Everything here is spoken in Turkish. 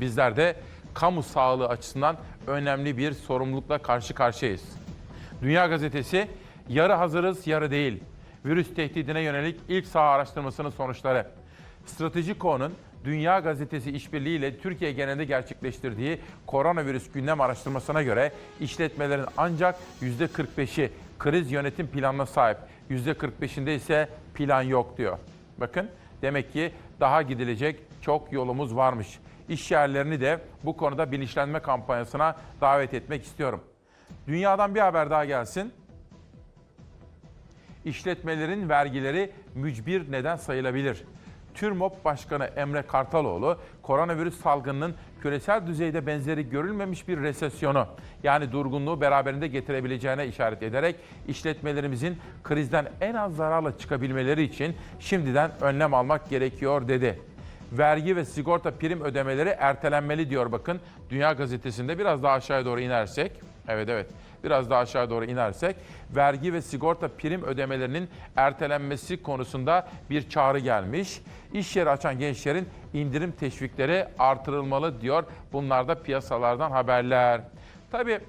Bizler de kamu sağlığı açısından önemli bir sorumlulukla karşı karşıyayız. Dünya Gazetesi yarı hazırız yarı değil. Virüs tehdidine yönelik ilk saha araştırmasının sonuçları. Stratejiko'nun Dünya Gazetesi işbirliğiyle Türkiye genelinde gerçekleştirdiği koronavirüs gündem araştırmasına göre işletmelerin ancak %45'i kriz yönetim planına sahip. %45'inde ise plan yok diyor. Bakın demek ki daha gidilecek çok yolumuz varmış. İş yerlerini de bu konuda bilinçlenme kampanyasına davet etmek istiyorum. Dünyadan bir haber daha gelsin. İşletmelerin vergileri mücbir neden sayılabilir. TÜRMOP Başkanı Emre Kartaloğlu, koronavirüs salgınının küresel düzeyde benzeri görülmemiş bir resesyonu yani durgunluğu beraberinde getirebileceğine işaret ederek işletmelerimizin krizden en az zararla çıkabilmeleri için şimdiden önlem almak gerekiyor dedi. Vergi ve sigorta prim ödemeleri ertelenmeli diyor bakın Dünya Gazetesi'nde biraz daha aşağıya doğru inersek. Evet evet biraz daha aşağı doğru inersek vergi ve sigorta prim ödemelerinin ertelenmesi konusunda bir çağrı gelmiş. İş yeri açan gençlerin indirim teşvikleri artırılmalı diyor. Bunlar da piyasalardan haberler. Tabii